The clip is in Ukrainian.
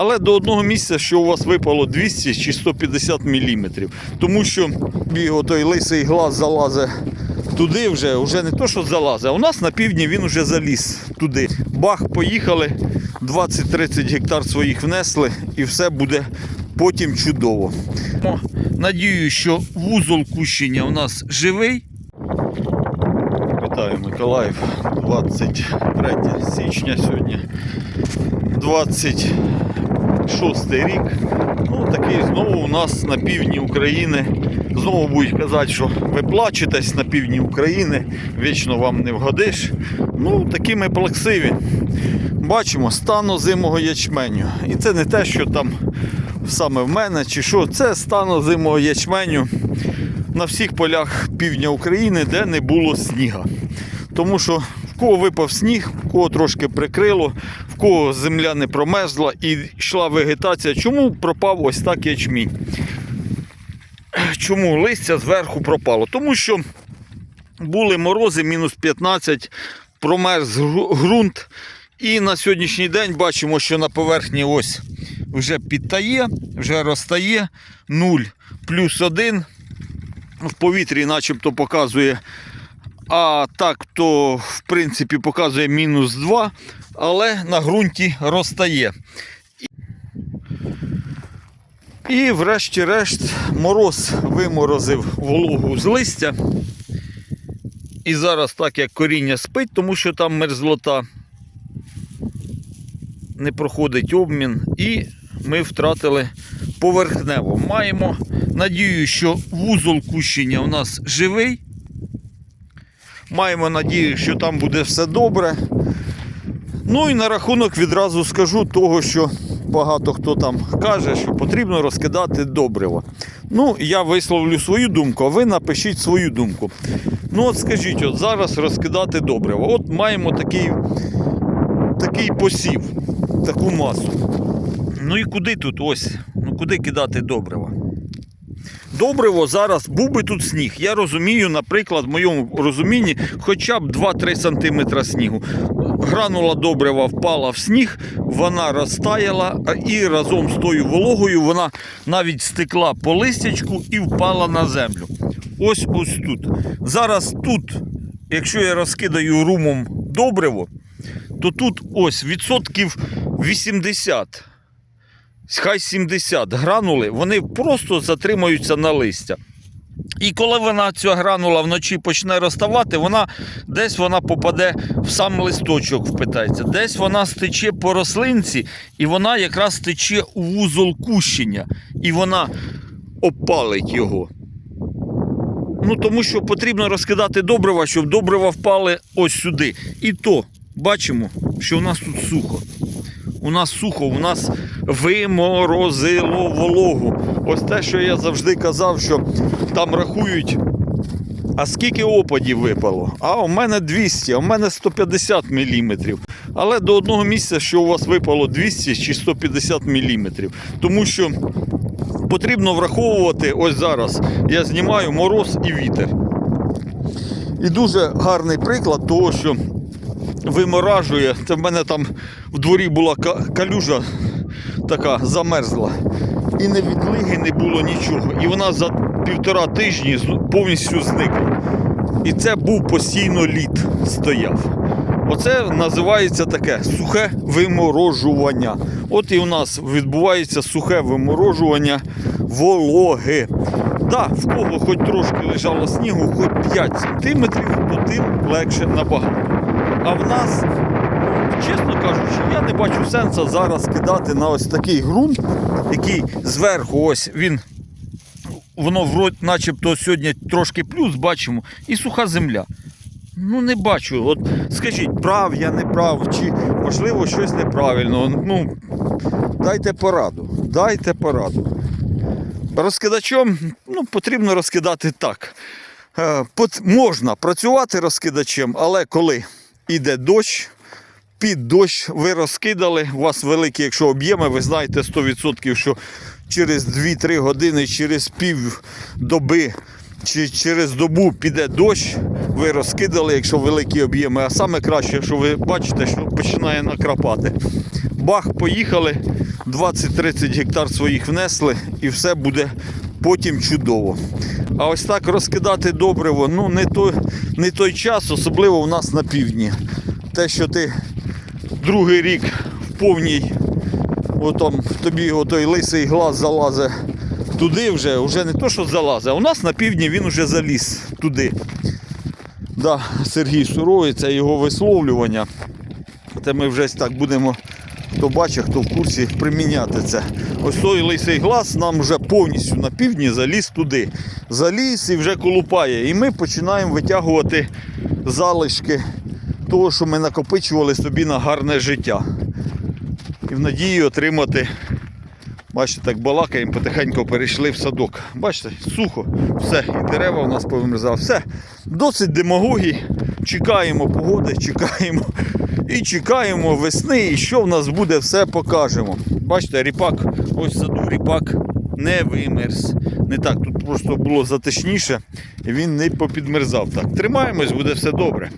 Але до одного місця, що у вас випало 200 чи 150 мм. Тому що і отой лисий глаз залазить туди вже, вже не то, що залазить, а у нас на півдні він вже заліз туди. Бах, поїхали, 20-30 гектар своїх внесли і все буде потім чудово. Надію, що вузол кущення у нас живий. Вітаю, Миколаїв. 23 січня сьогодні. 26 рік. Ну, такий знову у нас на півдні України. Знову будуть казати, що ви плачетесь на півдні України, вічно вам не вгодиш. Ну, такі ми плаксиві. Бачимо стан озимого ячменю. І це не те, що там саме в мене чи що. Це стан озимого ячменю на всіх полях півдня України, де не було сніга. Тому що в кого випав сніг, в кого трошки прикрило, в кого земля не промерзла і йшла вегетація. Чому пропав ось так ячмінь? Чому листя зверху пропало? Тому що були морози, мінус 15, промерз ґрунт. І на сьогоднішній день бачимо, що на поверхні ось вже підтає, вже розтає 0 плюс 1. В повітрі начебто показує, а так то в принципі показує мінус 2, але на ґрунті розтає. І врешті-решт мороз виморозив вологу з листя. І зараз, так як коріння спить, тому що там мерзлота, не проходить обмін, і ми втратили поверхнево. Маємо надію, що вузол кущення у нас живий. Маємо надію, що там буде все добре. Ну і на рахунок відразу скажу того, що багато хто там каже, що потрібно розкидати добриво. Ну, я висловлю свою думку, а ви напишіть свою думку. Ну, от скажіть, от зараз розкидати добриво. От маємо такий, такий посів, таку масу. Ну і куди тут ось? Ну куди кидати добриво? Добриво зараз був би тут сніг. Я розумію, наприклад, в моєму розумінні хоча б 2-3 см снігу. Гранула добрива впала в сніг, вона розтаяла і разом з тою вологою вона навіть стекла по листячку і впала на землю. Ось ось тут. Зараз тут, якщо я розкидаю румом добриво, то тут ось відсотків 80 хай 70 гранули, вони просто затримаються на листя. І коли вона ця гранула вночі почне розставати, вона десь вона попаде в сам листочок, впитається, десь вона стече по рослинці, і вона якраз стече у вузол кущення, і вона опалить його. Ну, тому що потрібно розкидати добрива, щоб добрива впали ось сюди. І то бачимо, що у нас тут сухо. У нас сухо, у нас виморозило вологу. Ось те, що я завжди казав, що там рахують. А скільки опадів випало? А у мене 200, а у мене 150 мм. Але до одного місця, що у вас випало 200 чи 150 мм. Тому що потрібно враховувати ось зараз. Я знімаю мороз і вітер. І дуже гарний приклад того, що виморажує. Це в мене там в дворі була калюжа така замерзла. І не відлиги не було нічого. І вона за півтора тижні повністю зникла. І це був постійно лід стояв. Оце називається таке сухе виморожування. От і у нас відбувається сухе виморожування вологи. Так, в кого хоч трошки лежало снігу, хоч 5 см, то тим легше набагато. А в нас, ну, чесно кажучи, я не бачу сенсу зараз кидати на ось такий ґрунт, який зверху ось він. Воно вроді, начебто сьогодні трошки плюс бачимо, і суха земля. Ну не бачу. От скажіть, прав я не прав, чи можливо щось неправильно. Ну, дайте пораду. Дайте пораду. Розкидачом ну, потрібно розкидати так. Е, можна працювати розкидачем, але коли йде дощ, під дощ ви розкидали, у вас великі, якщо об'єми, ви знаєте 100%, що через 2-3 години, через пів доби чи через добу піде дощ, ви розкидали, якщо великі об'єми. А саме краще, якщо ви бачите, що починає накрапати. Бах, поїхали, 20-30 гектар своїх внесли і все буде потім чудово. А ось так розкидати добриво, ну не той, не той час, особливо у нас на півдні. Те, що ти другий рік в повній, отом, тобі отой лисий глаз залазить туди вже, вже не то, що залазить, а у нас на півдні він вже заліз туди. Да, Сергій Суровий, це його висловлювання. Це ми вже так будемо, хто бачить, хто в курсі, приміняти це. Ось той лисий глаз нам вже повністю на півдні заліз туди. Заліз і вже колупає. І ми починаємо витягувати залишки того, що ми накопичували собі на гарне життя. І в надії отримати. Бачите, так балакаємо, потихеньку перейшли в садок. Бачите, сухо, все, і дерева у нас повимерзали. Все, досить демагогії. Чекаємо погоди, чекаємо і чекаємо весни. І що в нас буде, все покажемо. Бачите, ріпак, ось в саду ріпак не вимерз. Не так, тут просто було затишніше, і він не попідмерзав. Так, тримаємось, буде все добре.